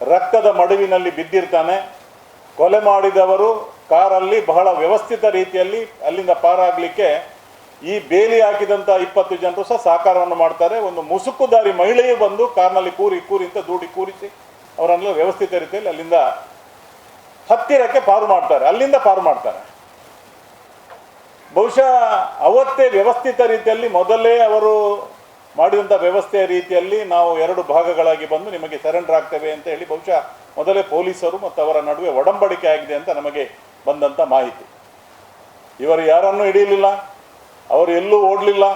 ರಕ್ತದ ಮಡುವಿನಲ್ಲಿ ಬಿದ್ದಿರ್ತಾನೆ. ಕೊಲೆ ಮಾಡಿದವರು ಕಾರಲ್ಲಿ ಬಹಳ ವ್ಯವಸ್ಥಿತ ರೀತಿಯಲ್ಲಿ ಅಲ್ಲಿಂದ ಪಾರಾಗಲಿಕ್ಕೆ ಈ ಬೇಲಿ ಹಾಕಿದಂಥ ಇಪ್ಪತ್ತು ಜನರು ಸಹ ಸಹಕಾರವನ್ನು ಮಾಡ್ತಾರೆ. ಒಂದು ಮುಸುಕುದಾರಿ ಮಹಿಳೆಯು ಬಂದು ಕಾರ್ನಲ್ಲಿ ಕೂರಿ ಕೂರಿ ಅಂತ ದೂಡಿ ಕೂರಿಸಿ ಅವರನ್ನೆಲ್ಲ ವ್ಯವಸ್ಥಿತ ರೀತಿಯಲ್ಲಿ ಅಲ್ಲಿಂದ ಹತ್ತಿರಕ್ಕೆ ಪಾರು ಮಾಡ್ತಾರೆ. ಅಲ್ಲಿಂದ ಪಾರು ಮಾಡ್ತಾರೆ. ಬಹುಶಃ ಅವತ್ತೇ ವ್ಯವಸ್ಥಿತ ರೀತಿಯಲ್ಲಿ ಮೊದಲೇ ಅವರು ಮಾಡಿದಂಥ ವ್ಯವಸ್ಥೆಯ ರೀತಿಯಲ್ಲಿ ನಾವು ಎರಡು ಭಾಗಗಳಾಗಿ ಬಂದು ನಿಮಗೆ ಸರೆಂಡರ್ ಆಗ್ತೇವೆ ಅಂತ ಹೇಳಿ ಬಹುಶಃ ಮೊದಲೇ ಪೊಲೀಸರು ಮತ್ತು ಅವರ ನಡುವೆ ಒಡಂಬಡಿಕೆ ಆಗಿದೆ ಅಂತ ನಮಗೆ ಬಂದಂಥ ಮಾಹಿತಿ. ಇವರು ಯಾರನ್ನು ಹಿಡಿಯಲಿಲ್ಲ, ಅವರು ಎಲ್ಲೂ ಓಡಲಿಲ್ಲ.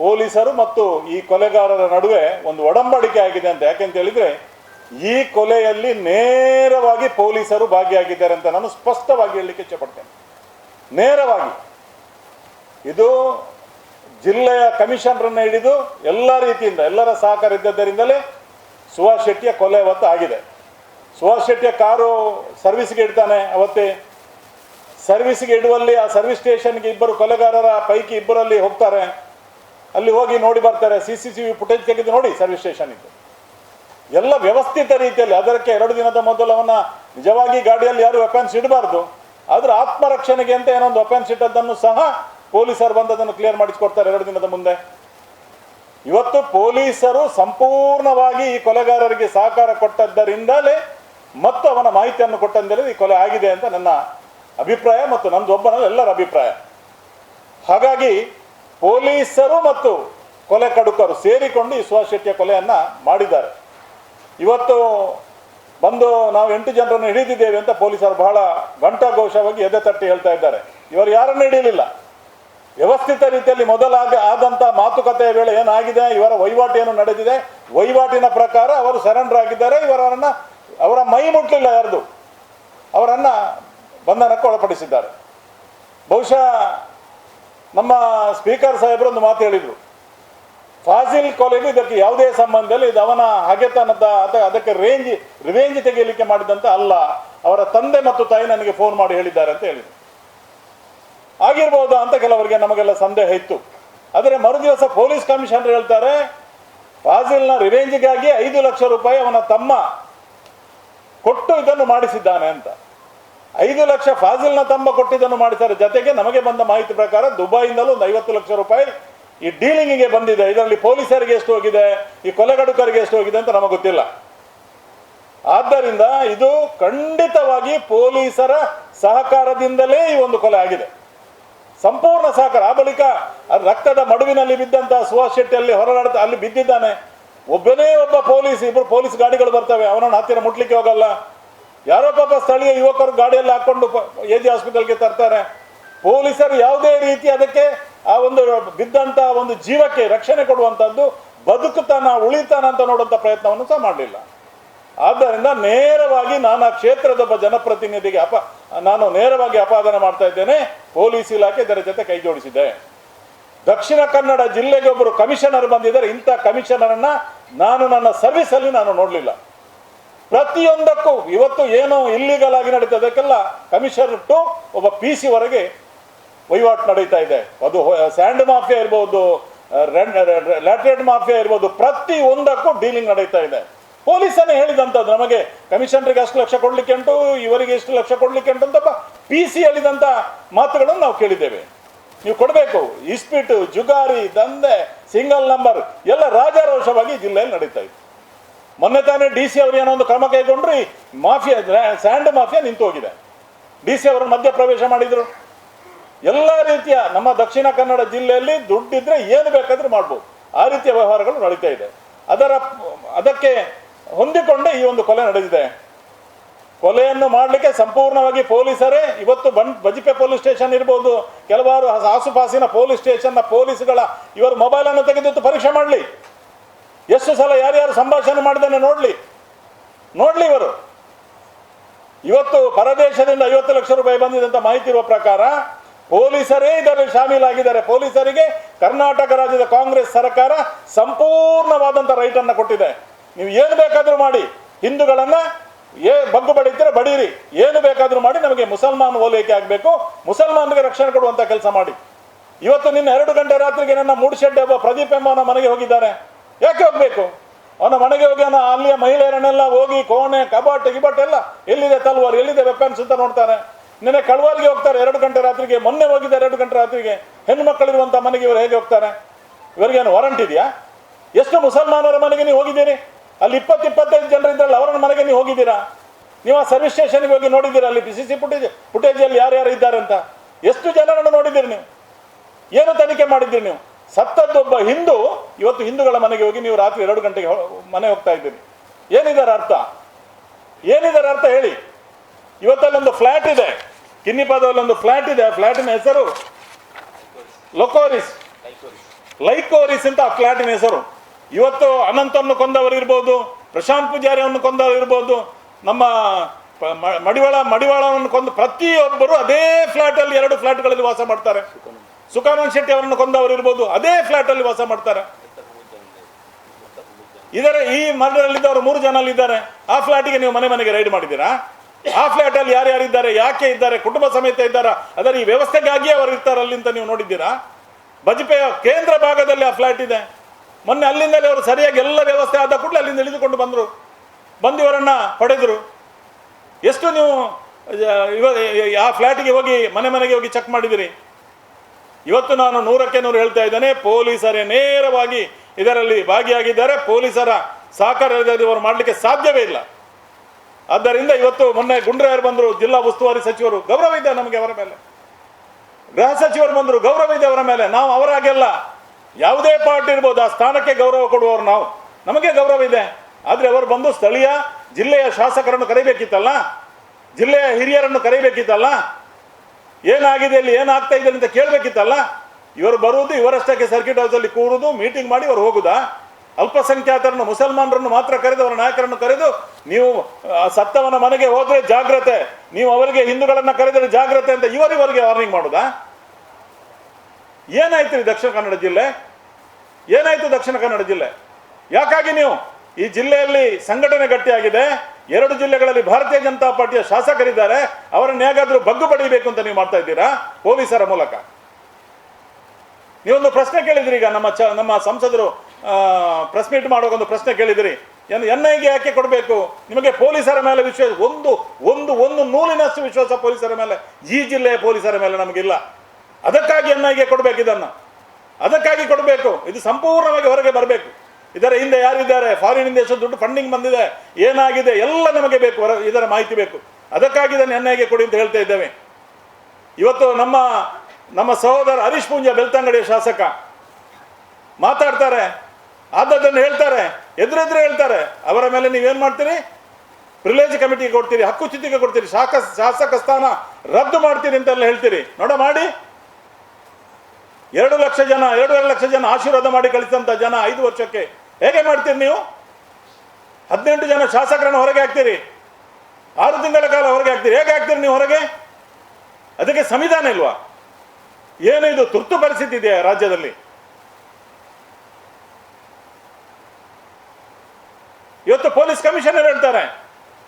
ಪೊಲೀಸರು ಮತ್ತು ಈ ಕೊಲೆಗಾರರ ನಡುವೆ ಒಂದು ಒಡಂಬಡಿಕೆ ಆಗಿದೆ ಅಂತ ಯಾಕೆಂತ ಹೇಳಿದ್ರೆ ಈ ಕೊಲೆಯಲ್ಲಿ ನೇರವಾಗಿ ಪೊಲೀಸರು ಭಾಗಿಯಾಗಿದ್ದಾರೆ ಅಂತ ನಾನು ಸ್ಪಷ್ಟವಾಗಿ ಹೇಳಲಿಕ್ಕೆ ಇಚ್ಛಪಡ್ತೇನೆ ನೇರವಾಗಿ. ಇದು ಜಿಲ್ಲೆಯ ಕಮಿಷನರನ್ನು ಹಿಡಿದು ಎಲ್ಲ ರೀತಿಯಿಂದ, ಎಲ್ಲರ ಸಹಕಾರ ಇದ್ದದ್ದರಿಂದಲೇ ಸುಭಾಷ್ ಶೆಟ್ಟಿಯ ಕೊಲೆ ಅವತ್ತು ಆಗಿದೆ. ಸುಭಾಷ್ ಶೆಟ್ಟಿಯ ಕಾರು ಸರ್ವಿಸ್ಗೆ ಇಡ್ತಾನೆ, ಅವತ್ತೇ ಸರ್ವಿಸ್ಗೆ ಇಡುವಲ್ಲಿ ಆ ಸರ್ವಿಸ್ ಸ್ಟೇಷನ್ಗೆ ಇಬ್ಬರು ಕೊಲೆಗಾರರ ಪೈಕಿ ಇಬ್ಬರಲ್ಲಿ ಹೋಗ್ತಾರೆ. ಅಲ್ಲಿ ಹೋಗಿ ನೋಡಿ ಬರ್ತಾರೆ, C C T V footage ತೆಗೆದು ನೋಡಿ ಸರ್ವಿಸ್ ಸ್ಟೇಷನ್ ಇತ್ತು ಎಲ್ಲ ವ್ಯವಸ್ಥಿತ ರೀತಿಯಲ್ಲಿ, ಅದಕ್ಕೆ ಎರಡು ದಿನದ ಮೊದಲು ಅವನ ನಿಜವಾಗಿ ಗಾಡಿಯಲ್ಲಿ ಯಾರು ವೆಪನ್ಸ್ ಇಡಬಾರ್ದು, ಆದ್ರೆ ಆತ್ಮರಕ್ಷಣೆಗೆ ಅಂತ ಏನೊಂದು ವೆಪನ್ಸ್ ಇಟ್ಟದ್ದನ್ನು ಸಹ ಪೊಲೀಸರು ಬಂದು ಅದನ್ನು ಕ್ಲಿಯರ್ ಮಾಡಿಸ್ಕೊಡ್ತಾರೆ ಎರಡು ದಿನದ ಮುಂದೆ. ಇವತ್ತು ಪೊಲೀಸರು ಸಂಪೂರ್ಣವಾಗಿ ಈ ಕೊಲೆಗಾರರಿಗೆ ಸಹಕಾರ ಕೊಟ್ಟದ್ದರಿಂದಲೇ ಮತ್ತು ಅವನ ಮಾಹಿತಿಯನ್ನು ಕೊಟ್ಟಂದಲೇ ಈ ಕೊಲೆ ಆಗಿದೆ ಅಂತ ನನ್ನ ಅಭಿಪ್ರಾಯ ಮತ್ತು ನಂದು ಒಬ್ಬನಲ್ಲ, ಎಲ್ಲರ ಅಭಿಪ್ರಾಯ. ಹಾಗಾಗಿ ಪೊಲೀಸರು ಮತ್ತು ಕೊಲೆ ಕಡುಕರು ಸೇರಿಕೊಂಡು ಈ ಸುಭಾಷ್ ಶೆಟ್ಟಿಯ ಕೊಲೆಯನ್ನ ಮಾಡಿದ್ದಾರೆ. ಇವತ್ತು ಬಂದು ನಾವು ಎಂಟು ಜನರನ್ನು ಹಿಡಿದಿದ್ದೇವೆ ಅಂತ ಪೊಲೀಸರು ಬಹಳ ಘಂಟಾಘೋಷವಾಗಿ ಎದೆ ತಟ್ಟಿ ಹೇಳ್ತಾ ಇದ್ದಾರೆ. ಇವರು ಯಾರನ್ನು ಹಿಡಿಯಲಿಲ್ಲ ವ್ಯವಸ್ಥಿತ ರೀತಿಯಲ್ಲಿ ಮೊದಲಾಗ ಆದಂತ ಮಾತುಕತೆಯ ವೇಳೆ ಏನಾಗಿದೆ, ಇವರ ವಹಿವಾಟು ಏನು ನಡೆದಿದೆ, ವಹಿವಾಟಿನ ಪ್ರಕಾರ ಅವರು ಸರೆಂಡರ್ ಆಗಿದ್ದಾರೆ, ಇವರನ್ನ, ಅವರ ಮೈ ಮುಟ್ಟಲಿಲ್ಲ ಯಾರ್ದು, ಅವರನ್ನ ಬಂಧನಕ್ಕೆ ಒಳಪಡಿಸಿದ್ದಾರೆ. ಬಹುಶಃ ನಮ್ಮ ಸ್ಪೀಕರ್ ಸಾಹೇಬರು ಒಂದು ಮಾತು ಹೇಳಿದರು. ಫಾಸಿಲ್ ಕಾಲೇಜು ಇದಕ್ಕೆ ಯಾವುದೇ ಸಂಬಂಧ ಇಲ್ಲ ಇದು ಅವನ ಹಗೆತನದ, ಅಥವಾ ಅದಕ್ಕೆ ರೇಂಜ್ ರಿವೇಂಜ್ ತೆಗೆಯಲಿಕ್ಕೆ ಮಾಡಿದಂತ ಅಲ್ಲ, ಅವರ ತಂದೆ ಮತ್ತು ತಾಯಿ ನನಗೆ ಫೋನ್ ಮಾಡಿ ಹೇಳಿದ್ದಾರೆ ಅಂತ ಹೇಳಿದರು. ಆಗಿರ್ಬೋದಾ ಅಂತ ಕೆಲವರಿಗೆ ನಮಗೆಲ್ಲ ಸಂದೇಹ ಇತ್ತು. ಆದರೆ ಮರುದಿವಸ ಪೊಲೀಸ್ ಕಮಿಷನರ್ ಹೇಳ್ತಾರೆ, ಫಾಜಿಲ್ನ ರಿವೇಂಜ್ಗಾಗಿ ಐದು ಲಕ್ಷ ರೂಪಾಯಿ ಅವನ ತಮ್ಮ ಕೊಟ್ಟು ಇದನ್ನು ಮಾಡಿಸಿದ್ದಾನೆ ಅಂತ. ಐದು ಲಕ್ಷ ಫಾಜಿಲ್ನ ತಮ್ಮ ಕೊಟ್ಟಿದ್ದನ್ನು ಮಾಡಿದ್ದಾರೆ ಜೊತೆಗೆ ನಮಗೆ ಬಂದ ಮಾಹಿತಿ ಪ್ರಕಾರ ದುಬೈಯಿಂದಲೂ ಒಂದು ಐವತ್ತು ಲಕ್ಷ ರೂಪಾಯಿ ಈ ಡೀಲಿಂಗಿಗೆ ಬಂದಿದೆ. ಇದರಲ್ಲಿ ಪೊಲೀಸರಿಗೆ ಎಷ್ಟು ಹೋಗಿದೆ, ಈ ಕೊಲೆಗಡುಕರಿಗೆ ಎಷ್ಟು ಹೋಗಿದೆ ಅಂತ ನಮಗೆ ಗೊತ್ತಿಲ್ಲ. ಆದ್ದರಿಂದ ಇದು ಖಂಡಿತವಾಗಿ ಪೊಲೀಸರ ಸಹಕಾರದಿಂದಲೇ ಈ ಒಂದು ಕೊಲೆ ಆಗಿದೆ. ಸಂಪೂರ್ಣ ಸಹಕಾರ ಆ ಬಳಿಕ ರಕ್ತದ ಮಡುವಿನಲ್ಲಿ ಬಿದ್ದಂತಹ ಸುಭಾಷ್ ಶೆಟ್ಟಿ ಅಲ್ಲಿ ಹೊರಡಾಡ್ತಾ ಅಲ್ಲಿ ಬಿದ್ದಿದ್ದಾನೆ. ಒಬ್ಬನೇ ಒಬ್ಬ ಪೊಲೀಸ್ ಇಬ್ಬರು ಪೊಲೀಸ್ ಗಾಡಿಗಳು ಬರ್ತವೆ. ಅವನನ್ನು ಹತ್ತಿರ ಮುಟ್ಲಿಕ್ಕೆ ಹೋಗಲ್ಲ. ಯಾರೋ ಪಾಪ ಸ್ಥಳೀಯ ಯುವಕರು ಗಾಡಿಯಲ್ಲಿ ಹಾಕೊಂಡು ಎ ಜಿ ಹಾಸ್ಪಿಟಲ್ಗೆ ತರ್ತಾರೆ. ಪೊಲೀಸರು ಯಾವುದೇ ರೀತಿ ಅದಕ್ಕೆ ಆ ಒಂದು ಬಿದ್ದಂತ ಒಂದು ಜೀವಕ್ಕೆ ರಕ್ಷಣೆ ಕೊಡುವಂತದ್ದು ಬದುಕುತ್ತಾನ ಉಳಿತಾನ ಅಂತ ನೋಡುವಂತ ಪ್ರಯತ್ನವನ್ನು ಸಹ ಮಾಡಲಿಲ್ಲ. ಆದ್ದರಿಂದ ನೇರವಾಗಿ ನಾನು ಆ ಕ್ಷೇತ್ರದ ಒಬ್ಬ ಜನಪ್ರತಿನಿಧಿಗೆ ಅಪ ನಾನು ನೇರವಾಗಿ ಅಪಾದನೆ ಮಾಡ್ತಾ ಇದ್ದೇನೆ, ಪೊಲೀಸ್ ಇಲಾಖೆ ಇದರ ಜೊತೆ ಕೈ ಜೋಡಿಸಿದೆ. ದಕ್ಷಿಣ ಕನ್ನಡ ಜಿಲ್ಲೆಗೆ ಒಬ್ಬರು ಕಮಿಷನರ್ ಬಂದಿದ್ದಾರೆ, ಇಂಥ ಕಮಿಷನರನ್ನ ನಾನು ನನ್ನ ಸರ್ವಿಸ್ ಅಲ್ಲಿ ನಾನು ನೋಡಲಿಲ್ಲ. ಪ್ರತಿಯೊಂದಕ್ಕೂ ಇವತ್ತು ಏನು ಇಲ್ಲಿಗಲ್ ಆಗಿ ನಡೀತಾ ಅದಕ್ಕೆಲ್ಲ ಕಮಿಷನರ್ ಟು ಒಬ್ಬ ಪಿ ಸಿ ವರೆಗೆ ವಹಿವಾಟು ನಡೀತಾ ಇದೆ. ಅದು ಸ್ಯಾಂಡ್ ಮಾಫಿಯಾ ಇರ್ಬೋದು ಲ್ಯಾಟ್ರೇಟ್ ಮಾಫಿಯಾ ಇರ್ಬೋದು ಪ್ರತಿ ಒಂದಕ್ಕೂ ಡೀಲಿಂಗ್ ನಡೀತಾ ಇದೆ. ಪೊಲೀಸನೇ ಹೇಳಿದಂಥದ್ದು. ನಮಗೆ ಕಮಿಷನರಿಗೆ ಅಷ್ಟು ಲಕ್ಷ ಕೊಡ್ಲಿಕ್ಕೆ ಉಂಟು, ಇವರಿಗೆ ಎಷ್ಟು ಲಕ್ಷ ಕೊಡ್ಲಿಕ್ಕೆ ಉಂಟು ಅಂತ ಪಿ ಸಿ ಹೇಳಿದಂಥ ಮಾತುಗಳನ್ನು ನಾವು ಕೇಳಿದ್ದೇವೆ. ನೀವು ಕೊಡಬೇಕು. ಇಸ್ಪಿಟು, ಜುಗಾರಿ, ದಂಧೆ, ಸಿಂಗಲ್ ನಂಬರ್ ಎಲ್ಲ ರಾಜಾರೋಷವಾಗಿ ಜಿಲ್ಲೆಯಲ್ಲಿ ನಡೀತಾ ಇತ್ತು. ಮೊನ್ನೆ ತಾನೇ ಡಿ ಸಿ ಅವರು ಏನೋ ಒಂದು ಕ್ರಮ ಕೈಗೊಂಡ್ರಿ, ಮಾಫಿಯಾ ಸ್ಯಾಂಡ್ ಮಾಫಿಯಾ ನಿಂತು ಹೋಗಿದೆ ಡಿ ಸಿ ಅವರು ಮಧ್ಯ ಪ್ರವೇಶ ಮಾಡಿದ್ರು. ಎಲ್ಲ ರೀತಿಯ ನಮ್ಮ ದಕ್ಷಿಣ ಕನ್ನಡ ಜಿಲ್ಲೆಯಲ್ಲಿ ದುಡ್ಡಿದ್ರೆ ಏನು ಬೇಕಾದರೂ ಮಾಡ್ಬೋದು. ಆ ರೀತಿಯ ವ್ಯವಹಾರಗಳು ನಡೀತಾ ಇದೆ. ಅದರ, ಅದಕ್ಕೆ ಹೊಂದಿಕೊಂಡೇ ಈ ಒಂದು ಕೊಲೆ ನಡೆದಿದೆ. ಕೊಲೆಯನ್ನು ಮಾಡಲಿಕ್ಕೆ ಸಂಪೂರ್ಣವಾಗಿ ಪೊಲೀಸರೇ, ಇವತ್ತು ಬನ್, ಬಜಿಪೆ ಪೊಲೀಸ್ ಸ್ಟೇಷನ್ ಇರ್ಬೋದು, ಕೆಲವಾರು ಆಸುಪಾಸಿನ ಪೊಲೀಸ್ ಸ್ಟೇಷನ್ನ ಪೊಲೀಸ್ಗಳ ಇವರು ಮೊಬೈಲನ್ನು ತೆಗೆದಿತ್ತು ಪರೀಕ್ಷೆ ಮಾಡಲಿ. ಎಷ್ಟು ಸಲ ಯಾರ್ಯಾರು ಸಂಭಾಷಣೆ ಮಾಡಿದ್ದಾನೆ ನೋಡ್ಲಿ. ನೋಡ್ಲಿ ಇವರು. ಇವತ್ತು ಪರದೇಶದಿಂದ ಐವತ್ತು ಲಕ್ಷ ರೂಪಾಯಿ ಬಂದಿದೆ ಮಾಹಿತಿ ಇರುವ ಪ್ರಕಾರ ಪೊಲೀಸರೇ ಇದರಲ್ಲಿ ಶಾಮೀಲಾಗಿದ್ದಾರೆ. ಪೊಲೀಸರಿಗೆ ಕರ್ನಾಟಕ ರಾಜ್ಯದ ಕಾಂಗ್ರೆಸ್ ಸರ್ಕಾರ ಸಂಪೂರ್ಣವಾದಂಥ ರೈಟ್ ಅನ್ನ ಕೊಟ್ಟಿದೆ. ನೀವು ಏನು ಬೇಕಾದರೂ ಮಾಡಿ. ಹಿಂದೂಗಳನ್ನ ಏ ಬಗ್ಗು ಬಡೀತೀರ, ಬಡೀರಿ. ಏನು ಬೇಕಾದರೂ ಮಾಡಿ, ನಮಗೆ ಮುಸಲ್ಮಾನ್ ಓಲೈಕೆ ಆಗಬೇಕು. ಮುಸಲ್ಮಾನ್ಗೆ ರಕ್ಷಣೆ ಕೊಡುವಂತ ಕೆಲಸ ಮಾಡಿ. ಇವತ್ತು ನಿನ್ನ ಎರಡು ಗಂಟೆ ರಾತ್ರಿಗೆ ನನ್ನ ಶೆಡ್ ಒಬ್ಬ ಪ್ರದೀಪ್ ಎಂಬವನ ಮನೆಗೆ ಹೋಗಿದ್ದಾರೆ ಯಾಕೆ ಹೋಗ್ಬೇಕು? ಅವನ ಮನೆಗೆ ಹೋಗಿ ಅವನ ಅಲ್ಲಿಯ ಮಹಿಳೆಯರನ್ನೆಲ್ಲ ಹೋಗಿ ಕೋಣೆ, ಕಬಾಟ್, ಗಿಬಾಟ್ ಎಲ್ಲ ಎಲ್ಲಿದೆ ತಲ್ವಾರ್, ಎಲ್ಲಿದೆ ವೆಪನ್ಸ್ ಅಂತ ನೋಡ್ತಾರೆ. ನಿನ್ನೆ ಕಳವಾರಿಗೆ ಹೋಗ್ತಾರೆ ಎರಡು ಗಂಟೆ ರಾತ್ರಿಗೆ, ಮೊನ್ನೆ ಹೋಗಿದ್ದಾರೆ ಎರಡು ಗಂಟೆ ರಾತ್ರಿಗೆ. ಹೆಣ್ಣು ಮಕ್ಕಳಿರುವಂಥ ಮನೆಗೆ ಇವರು ಹೇಗೆ ಹೋಗ್ತಾರೆ? ಇವರಿಗೇನು ವಾರಂಟ್ ಇದೆಯಾ? ಎಷ್ಟು ಮುಸಲ್ಮಾನರ ಮನೆಗೆ ನೀವು ಹೋಗಿದ್ದೀರಿ? ಅಲ್ಲಿ ಇಪ್ಪತ್ತು ಇಪ್ಪತ್ತೈದು ಜನರು ಇದ್ರಲ್ಲ, ಅವರನ್ನ ಮನೆಗೆ ನೀವು ಹೋಗಿದ್ದೀರಾ? ನೀವು ಆ ಸರ್ವಿಸ್ ಸ್ಟೇಷನ್ಗೆ ಹೋಗಿ ನೋಡಿದ್ದೀರಾ ಅಲ್ಲಿ ಸಿ ಸಿ ಫುಟೇಜ್ ಫುಟೇಜಲ್ಲಿ ಯಾರ್ಯಾರು ಇದ್ದಾರೆ ಅಂತ? ಎಷ್ಟು ಜನರನ್ನು ನೋಡಿದ್ದೀರಿ ನೀವು? ಏನು ತನಿಖೆ ಮಾಡಿದ್ದೀರಿ ನೀವು? ಸತ್ತದ್ದೊಬ್ಬ ಹಿಂದೂ, ಇವತ್ತು ಹಿಂದೂಗಳ ಮನೆಗೆ ಹೋಗಿ ನೀವು ರಾತ್ರಿ ಎರಡು ಗಂಟೆಗೆ ಮನೆ ಹೋಗ್ತಾ ಇದ್ದೀರಿ. ಏನಿದರ ಅರ್ಥ? ಏನಿದರ ಅರ್ಥ ಹೇಳಿ. ಇವತ್ತಲ್ಲೊಂದು ಫ್ಲಾಟ್ ಇದೆ. ಕಿನ್ನಿಪಾದವಲ್ಲೊಂದು ಫ್ಲ್ಯಾಟ್ ಇದೆ. ಆ ಫ್ಲಾಟಿನ ಹೆಸರು ಲೊಕೋರಿಸ್. ಲೈಕೋರಿಸ್. ಅಂತ ಆ ಫ್ಲಾಟಿನ ಹೆಸರು. ಇವತ್ತು ಅನಂತನ್ನು ಕೊಂದವರು ಇರ್ಬೋದು, ಪ್ರಶಾಂತ್ ಪೂಜಾರಿಯನ್ನು ಕೊಂದವರು ಇರ್ಬೋದು, ನಮ್ಮ ಮಡಿವಾಳ, ಮಡಿವಾಳವನ್ನು ಕೊಂದು ಪ್ರತಿಯೊಬ್ಬರು ಅದೇ ಫ್ಲಾಟ್ ಅಲ್ಲಿ ಎರಡು ಫ್ಲಾಟ್ಗಳಲ್ಲಿ ವಾಸ ಮಾಡ್ತಾರೆ. ಸುಖಾನಂದ್ ಶೆಟ್ಟಿ ಅವರನ್ನು ಕೊಂದವರು ಇರ್ಬೋದು, ಅದೇ ಫ್ಲಾಟ್ ಅಲ್ಲಿ ವಾಸ ಮಾಡ್ತಾರೆ. ಇದರ ಈ ಮರ್ಡರಲ್ಲಿದ್ದವರು ಮೂರು ಜನ ಅಲ್ಲಿದ್ದಾರೆ ಆ ಫ್ಲಾಟಿಗೆ ನೀವು ಮನೆ ಮನೆಗೆ ರೈಡ್ ಮಾಡಿದ್ದೀರಾ? ಆ ಫ್ಲಾಟ್ ಅಲ್ಲಿ ಯಾರ್ಯಾರಿದ್ದಾರೆ ಯಾಕೆ ಇದ್ದಾರೆ, ಕುಟುಂಬ ಸಮೇತ ಇದ್ದಾರಾ? ಅದರ ಈ ವ್ಯವಸ್ಥೆಗಾಗಿ ಅವರು ಇರ್ತಾರೆ ಅಲ್ಲಿ ಅಂತ ನೀವು ನೋಡಿದ್ದೀರಾ? ಬಜಪೆಯ ಕೇಂದ್ರ ಭಾಗದಲ್ಲಿ ಆ ಫ್ಲಾಟ್ ಇದೆ. ಮೊನ್ನೆ ಅಲ್ಲಿಂದಲೇ ಅವರು ಸರಿಯಾಗಿ ಎಲ್ಲ ವ್ಯವಸ್ಥೆ ಆದ ಕೂಡಲೇ ಅಲ್ಲಿಂದ ಇಳಿದುಕೊಂಡು ಬಂದರು. ಬಂದು ಇವರನ್ನು ಹೊಡೆದರು ಎಷ್ಟು ನೀವು ಇವ, ಆ ಫ್ಲ್ಯಾಟಿಗೆ ಹೋಗಿ, ಮನೆ ಮನೆಗೆ ಹೋಗಿ ಚೆಕ್ ಮಾಡಿದಿರಿ? ಇವತ್ತು ನಾನು ನೂರಕ್ಕೆ ನೂರು ಹೇಳ್ತಾ ಇದ್ದೇನೆ, ಪೊಲೀಸರೇ ನೇರವಾಗಿ ಇದರಲ್ಲಿ ಭಾಗಿಯಾಗಿದ್ದಾರೆ. ಪೊಲೀಸರ ಸಹಕಾರ ಇವರು ಮಾಡಲಿಕ್ಕೆ ಸಾಧ್ಯವೇ ಇಲ್ಲ. ಆದ್ದರಿಂದ ಇವತ್ತು ಮೊನ್ನೆ ಗುಂಡ್ರಾಯರು ಬಂದರು, ಜಿಲ್ಲಾ ಉಸ್ತುವಾರಿ ಸಚಿವರು. ಗೌರವ ಇದೆ ನಮಗೆ ಅವರ ಮೇಲೆ. ಗೃಹ ಸಚಿವರು ಬಂದರು, ಗೌರವ ಇದೆ ಅವರ ಮೇಲೆ. ನಾವು ಅವರಾಗೆಲ್ಲ ಯಾವುದೇ ಪಾರ್ಟಿ ಇರ್ಬೋದು, ಆ ಸ್ಥಾನಕ್ಕೆ ಗೌರವ ಕೊಡುವವರು ನಾವು. ನಮಗೆ ಗೌರವ ಇದೆ. ಆದರೆ ಅವರು ಬಂದು ಸ್ಥಳೀಯ ಜಿಲ್ಲೆಯ ಶಾಸಕರನ್ನು ಕರೀಬೇಕಿತ್ತಲ್ಲ? ಜಿಲ್ಲೆಯ ಹಿರಿಯರನ್ನು ಕರೀಬೇಕಿತ್ತಲ್ಲ? ಏನಾಗಿದೆ ಇಲ್ಲಿ, ಏನಾಗ್ತಾ ಇದೆ ಅಂತ ಕೇಳಬೇಕಿತ್ತಲ್ಲ? ಇವರು ಬರುವುದು, ಇವರಷ್ಟಕ್ಕೆ ಸರ್ಕಿಟ್ ಹೌಸಲ್ಲಿ ಕೂರುದು ಮೀಟಿಂಗ್ ಮಾಡಿ ಇವರು ಹೋಗುದಾ? ಅಲ್ಪಸಂಖ್ಯಾತರನ್ನು, ಮುಸಲ್ಮಾನರನ್ನು ಮಾತ್ರ ಕರೆದು, ಅವರ ನಾಯಕರನ್ನು ಕರೆದು, ನೀವು ಸತ್ತವನ ಮನೆಗೆ ಹೋದ್ರೆ ಜಾಗ್ರತೆ. ನೀವು ಅವರಿಗೆ ಹಿಂದೂಗಳನ್ನು ಕರೆದರೆ ಜಾಗ್ರತೆ ಅಂತ ಇವರಿವರಿಗೆ ವಾರ್ನಿಂಗ್ ಮಾಡುದಾ? ಏನಾಯ್ತು ರೀ ದಕ್ಷಿಣ ಕನ್ನಡ ಜಿಲ್ಲೆ? ಏನಾಯ್ತು ದಕ್ಷಿಣ ಕನ್ನಡ ಜಿಲ್ಲೆ? ಯಾಕಾಗಿ ನೀವು? ಈ ಜಿಲ್ಲೆಯಲ್ಲಿ ಸಂಘಟನೆ ಗಟ್ಟಿಯಾಗಿದೆ. ಎರಡು ಜಿಲ್ಲೆಗಳಲ್ಲಿ ಭಾರತೀಯ ಜನತಾ ಪಾರ್ಟಿಯ ಶಾಸಕರಿದ್ದಾರೆ. ಅವರನ್ನ ಹೇಗಾದ್ರೂ ಬಗ್ಗು ಪಡೆಯಬೇಕು ಅಂತ ನೀವು ಮಾಡ್ತಾ ಇದ್ದೀರಾ? ಪೊಲೀಸರ ಮೂಲಕ. ನೀವೊಂದು ಪ್ರಶ್ನೆ ಕೇಳಿದ್ರಿ ಈಗ ನಮ್ಮ ಚ, ನಮ್ಮ ಸಂಸದರು ಪ್ರೆಸ್ ಮೀಟ್ ಮಾಡುವಾಗ ಒಂದು ಪ್ರಶ್ನೆ ಕೇಳಿದಿರಿ. ಏನು ಎನ್ ಐಗೆ ಯಾಕೆ ಕೊಡಬೇಕು? ನಿಮಗೆ ಪೊಲೀಸರ ಮೇಲೆ ವಿಶ್ವಾಸ, ಒಂದು ಒಂದು ಒಂದು ನೂಲಿನಷ್ಟು ವಿಶ್ವಾಸ ಪೊಲೀಸರ ಮೇಲೆ, ಈ ಜಿಲ್ಲೆಯ ಪೊಲೀಸರ ಮೇಲೆ ನಮಗಿಲ್ಲ. ಅದಕ್ಕಾಗಿ ಎನ್ ಐಗೆ ಕೊಡಬೇಕು ಇದನ್ನು. ಅದಕ್ಕಾಗಿ ಕೊಡಬೇಕು. ಇದು ಸಂಪೂರ್ಣವಾಗಿ ಹೊರಗೆ ಬರಬೇಕು. ಇದರ ಹಿಂದೆ ಯಾರಿದ್ದಾರೆ? ಫಾರಿನ್ ದೇಶದ ದುಡ್ಡು ಫಂಡಿಂಗ್ ಬಂದಿದೆ. ಏನಾಗಿದೆ? ಎಲ್ಲ ನಮಗೆ ಬೇಕು. ಇದರ ಮಾಹಿತಿ ಬೇಕು. ಅದಕ್ಕಾಗಿ ಇದನ್ನು ಎನ್ ಐಗೆ ಕೊಡಿ ಅಂತ ಹೇಳ್ತಾ ಇದ್ದೇವೆ. ಇವತ್ತು ನಮ್ಮ ನಮ್ಮ ಸಹೋದರ ಹರೀಶ್ ಪೂಂಜ ಬೆಳ್ತಂಗಡಿಯ ಶಾಸಕ ಮಾತಾಡ್ತಾರೆ. ಆದದ್ದನ್ನು ಹೇಳ್ತಾರೆ. ಎದುರೆದ್ರೆ ಹೇಳ್ತಾರೆ. ಅವರ ಮೇಲೆ ನೀವೇನು ಮಾಡ್ತೀರಿ? ಪ್ರಿಲೇಜ್ ಕಮಿಟಿಗೆ ಕೊಡ್ತೀರಿ ಹಕ್ಕು ಕೊಡ್ತೀರಿ, ಶಾಖ ಶಾಸಕ ಸ್ಥಾನ ರದ್ದು ಮಾಡ್ತೀರಿ ಅಂತೆಲ್ಲ ಹೇಳ್ತೀರಿ. ನೋಡ, ಮಾಡಿ. ಎರಡು ಲಕ್ಷ ಜನ, ಎರಡೂವರೆ ಲಕ್ಷ ಜನ ಆಶೀರ್ವಾದ ಮಾಡಿ ಕಳಿಸಿದಂಥ ಜನ ಐದು ವರ್ಷಕ್ಕೆ. ಹೇಗೆ ಮಾಡ್ತೀರಿ ನೀವು? ಹದಿನೆಂಟು ಜನ ಶಾಸಕರನ್ನು ಹೊರಗೆ ಹಾಕ್ತೀರಿ. ಆರು ತಿಂಗಳ ಕಾಲ ಹೊರಗೆ ಹಾಕ್ತೀರಿ. ಹೇಗೆ ಹಾಕ್ತೀರಿ ನೀವು ಹೊರಗೆ? ಅದಕ್ಕೆ ಸಂವಿಧಾನ ಇಲ್ವಾ? ಏನು ಇದು ತುರ್ತು ಪರಿಸ್ಥಿತಿ ಇದೆಯಾ ರಾಜ್ಯದಲ್ಲಿ? ಇವತ್ತು ಪೊಲೀಸ್ ಕಮಿಷನರ್ ಹೇಳ್ತಾರೆ,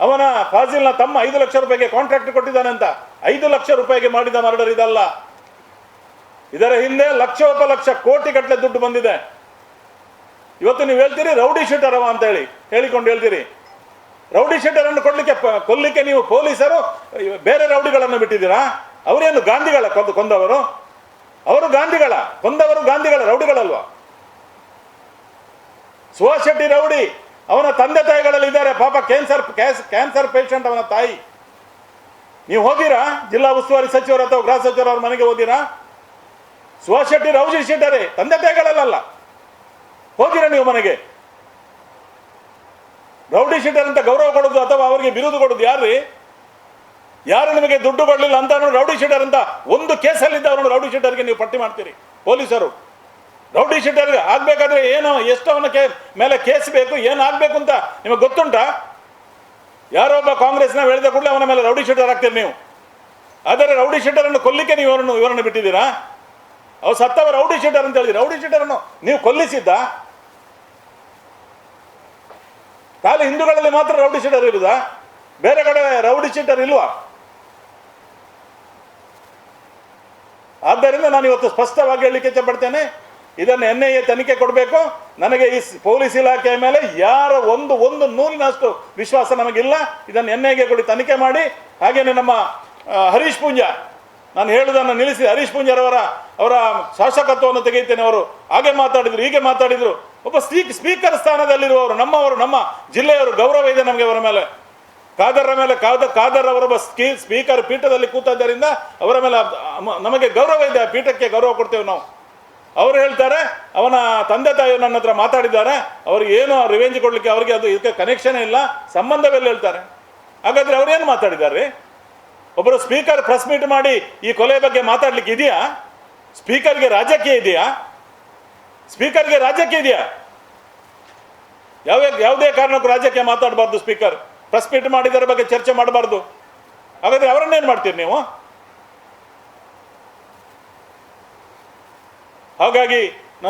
ಅವನ ಫಾಜಿಲ್ನ ತಮ್ಮ ಐದು ಲಕ್ಷ ರೂಪಾಯಿಗೆ ಕಾಂಟ್ರಾಕ್ಟ್ ಕೊಟ್ಟಿದ್ದಾನೆ ಅಂತ. ಐದು ಲಕ್ಷ ರೂಪಾಯಿಗೆ ಮಾಡಿದ ಮರ್ಡರ್ ಇದಲ್ಲ. ಇದರ ಹಿಂದೆ ಲಕ್ಷೋಪಲಕ್ಷ ಕೋಟಿ ಗಟ್ಟಲೆ ದುಡ್ಡು ಬಂದಿದೆ. ಇವತ್ತು ನೀವು ಹೇಳ್ತೀರಿ ರೌಡಿ ಶೀಟರ್ ಅವ ಅಂತ ಹೇಳಿ, ಹೇಳಿಕೊಂಡು ಹೇಳ್ತೀರಿ. ರೌಡಿ ಶೀಟರ್ ಅನ್ನು ಕೊಡ್ಲಿಕ್ಕೆ ಕೊಲ್ಲಿಕ್ಕೆ ನೀವು ಪೊಲೀಸರು ಬೇರೆ ರೌಡಿಗಳನ್ನು ಬಿಟ್ಟಿದ್ದೀರಾ? ಅವರೇನು ಗಾಂಧಿಗಳ ಕೊಂದು, ಕೊಂದವರು? ಅವರು ಗಾಂಧಿಗಳ, ಕೊಂದವರು ಗಾಂಧಿಗಳ ರೌಡಿಗಳಲ್ವಾ? ಸುಭಾಷ್ ಶೆಟ್ಟಿ ರೌಡಿ, ಅವನ ತಂದೆ ತಾಯಿಗಳಲ್ಲಿ ಇದ್ದಾರೆ, ಪಾಪ ಕ್ಯಾನ್ಸರ್ ಕ್ಯಾನ್ಸರ್ ಪೇಷಂಟ್ ಅವನ ತಾಯಿ. ನೀವು ಹೋಗಿರಾ ಜಿಲ್ಲಾ ಉಸ್ತುವಾರಿ ಸಚಿವರು ಅಥವಾ ಗೃಹ ಸಚಿವರು ಅವ್ರ ಮನೆಗೆ ಹೋದಿರಾ? ಸುಭಾಷ್ ಶೆಟ್ಟಿ ರೌಡಿ ಶೆಟ್ಟರೇ ತಂದೆ ತಾಯಿಗಳಲ್ಲ ಹೋಗಿರ ನೀವು ಮನೆಗೆ. ರೌಡಿ ಶೀಟರ್ ಅಂತ ಗೌರವ ಕೊಡೋದು ಅಥವಾ ಅವರಿಗೆ ಬಿರುದು ಕೊಡೋದು ಯಾರ್ರಿ? ಯಾರು ನಿಮಗೆ ದುಡ್ಡು ಕೊಡಲಿಲ್ಲ ಅಂತ ರೌಡಿ ಶೀಟರ್ ಅಂತ ಒಂದು ಕೇಸಲ್ಲಿದ್ದ ಅವನು ರೌಡಿ ಶೀಟರ್ಗೆ ನೀವು ಪಟ್ಟಿ ಮಾಡ್ತೀರಿ. ಪೊಲೀಸರು. ರೌಡಿ ಶೀಟರ್ ಆಗ್ಬೇಕಾದ್ರೆ ಏನು ಎಷ್ಟು ಅವನ ಕೇ ಮೇಲೆ ಕೇಸ್ ಬೇಕು, ಏನು ಆಗ್ಬೇಕು ಅಂತ ನಿಮಗೆ ಗೊತ್ತುಂಟಾ? ಯಾರೋ ಒಬ್ಬ ಕಾಂಗ್ರೆಸ್ನ ಹೇಳಿದ ಕೂಡಲೇ ಅವನ ಮೇಲೆ ರೌಡಿ ಶೀಟರ್ ಆಗ್ತೀರಿ ನೀವು. ಆದರೆ ರೌಡಿ ಶೀಟರನ್ನು ಕೊಲ್ಲಿಕ್ಕೆ ನೀವು ಇವರನ್ನು ಇವರನ್ನು ಬಿಟ್ಟಿದ್ದೀರಾ? ಅವ್ರು ಸತ್ತವ ರೌಡಿ ಶೀಟರ್ ಅಂತ ಹೇಳಿದ್ರು. ರೌಡಿ ಶೀಟರನ್ನು ನೀವು ಕೊಲ್ಲಿಸಿದ್ದ? ಖಾಲಿ ಹಿಂದೂಗಳಲ್ಲಿ ಮಾತ್ರ ರೌಡಿ ಶೀಟರ್ ಇರುವುದಾ? ಬೇರೆ ಕಡೆ ರೌಡಿ ಶೀಟರ್ ಇಲ್ವಾ? ಆದ್ದರಿಂದ ನಾನು ಇವತ್ತು ಸ್ಪಷ್ಟವಾಗಿ ಹೇಳಲಿಕ್ಕೆ ಇಚ್ಛಪಡ್ತೇನೆ, ಇದನ್ನು ಎನ್ ಐ ಎ ತನಿಖೆ ಕೊಡಬೇಕು. ನನಗೆ ಈ ಪೊಲೀಸ್ ಇಲಾಖೆಯ ಮೇಲೆ ಯಾರ ಒಂದು ಒಂದು ನೂರಿನಷ್ಟು ವಿಶ್ವಾಸ ನಮಗಿಲ್ಲ. ಇದನ್ನು ಎನ್ ಐಗೆ ಕೊಡಿ ತನಿಖೆ ಮಾಡಿ. ಹಾಗೇನೆ ನಮ್ಮ ಹರೀಶ್ ಪೂಂಜಾ. ನಾನು ಹೇಳುದನ್ನು ನಿಲ್ಲಿಸಿ ಹರೀಶ್ ಪುಂಜರವರ ಅವರ ಶಾಸಕತ್ವವನ್ನು ತೆಗೆಯುತ್ತೇನೆ ಅವರು. ಹಾಗೆ ಮಾತಾಡಿದ್ರು, ಹೀಗೆ ಮಾತಾಡಿದ್ರು. ಒಬ್ಬ ಸ್ಪೀಕ್ ಸ್ಪೀಕರ್ ಸ್ಥಾನದಲ್ಲಿರುವವರು, ನಮ್ಮವರು, ನಮ್ಮ ಜಿಲ್ಲೆಯವರು ಗೌರವ ಇದೆ ನಮಗೆ ಅವರ ಮೇಲೆ. ಕಾದರ ಮೇಲೆ ಕಾದ ಖಾದರ್ ಅವರೊಬ್ಬ ಸ್ಕೀ, ಸ್ಪೀಕರ್ ಪೀಠದಲ್ಲಿ ಕೂತದ್ದರಿಂದ ಅವರ ಮೇಲೆ ನಮಗೆ ಗೌರವ ಇದೆ ಪೀಠಕ್ಕೆ ಗೌರವ ಕೊಡ್ತೇವೆ ನಾವು. ಅವರು ಹೇಳ್ತಾರೆ, ಅವನ ತಂದೆ ತಾಯಿ ನನ್ನ ಹತ್ರ ಮಾತಾಡಿದ್ದಾರೆ, ಅವ್ರಿಗೆ ಏನು ರಿವೆಂಜ್ ಕೊಡ್ಲಿಕ್ಕೆ ಅವರಿಗೆ ಅದು ಇದಕ್ಕೆ ಕನೆಕ್ಷನ್ ಇಲ್ಲ ಸಂಬಂಧವೆಲ್ಲ ಹೇಳ್ತಾರೆ. ಹಾಗಾದ್ರೆ ಅವ್ರು ಏನು ಮಾತಾಡಿದ್ದಾರೆ? ಒಬ್ಬರು ಸ್ಪೀಕರ್ ಪ್ರೆಸ್ ಮೀಟ್ ಮಾಡಿ ಈ ಕೊಲೆ ಬಗ್ಗೆ ಮಾತಾಡ್ಲಿಕ್ಕೆ ಇದೆಯಾ? ಸ್ಪೀಕರ್ಗೆ ರಾಜಕೀಯ ಇದೆಯಾ? ಸ್ಪೀಕರ್ಗೆ ರಾಜಕೀಯ ಇದೆಯಾ? ಯಾವ ಯಾವುದೇ ಕಾರಣಕ್ಕೂ ರಾಜಕೀಯ ಮಾತಾಡಬಾರ್ದು ಸ್ಪೀಕರ್. ಪ್ರೆಸ್ ಮೀಟ್ ಮಾಡಿದರ ಬಗ್ಗೆ ಚರ್ಚೆ ಮಾಡಬಾರ್ದು. ಹಾಗಾದ್ರೆ ಅವರನ್ನೇನು ಮಾಡ್ತೀರಿ ನೀವು? ಹಾಗಾಗಿ